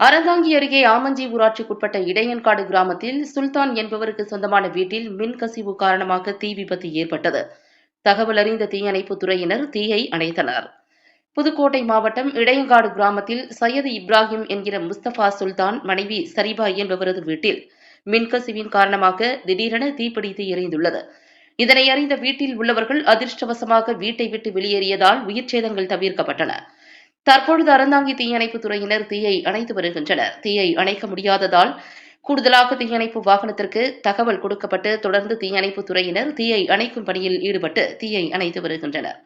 அறந்தாங்கி அருகே ஆமஞ்சி ஊராட்சிக்குட்பட்ட இடையன்காடு கிராமத்தில் சுல்தான் என்பவருக்கு சொந்தமான வீட்டில் மின்கசிவு காரணமாக தீ விபத்து ஏற்பட்டது. தகவல் அறிந்த தீயணைப்புத் துறையினர் தீயை அணைத்தனர். புதுக்கோட்டை மாவட்டம் இடையங்காடு கிராமத்தில் சையது இப்ராஹிம் என்கிற முஸ்தபா சுல்தான் மனைவி சரிபா என்பவரது வீட்டில் மின்கசிவின் காரணமாக திடீரென தீப்பிடித்து எரிந்துள்ளது இதனை அறிந்த வீட்டில் உள்ளவர்கள் அதிர்ஷ்டவசமாக வீட்டை விட்டு வெளியேறியதால் உயிர் சேதங்கள் தவிர்க்கப்பட்டன. தற்பொழுது அறந்தாங்கி தீயணைப்புத் துறையினர் தீயை அணைத்து வருகின்றனர். தீயை அணைக்க முடியாததால் கூடுதலாக தீயணைப்பு வாகனத்திற்கு தகவல் கொடுக்கப்பட்டு தொடர்ந்து தீயணைப்புத் துறையினர் தீயை அணைக்கும் பணியில் ஈடுபட்டு தீயை அணைத்து வருகின்றனர்.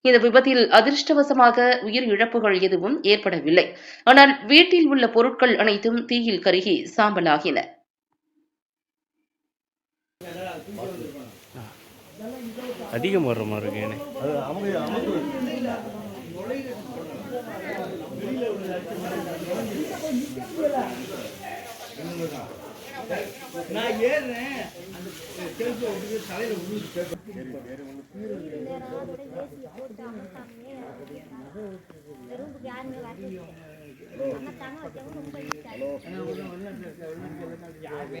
இந்த விபத்தில் அதிர்ஷ்டவசமாக உயிர் இழப்புகள் எதுவும் ஏற்படவில்லை. ஆனால் வீட்டில் உள்ள பொருட்கள் அனைத்தும் தீயில் கருகி சாம்பலாகின. அதிகம் வர்ற மாதிரி இருக்கு. நான் ஏறுறேன். அந்த செல்ஃபை விட்டு தலையில விழுந்து அது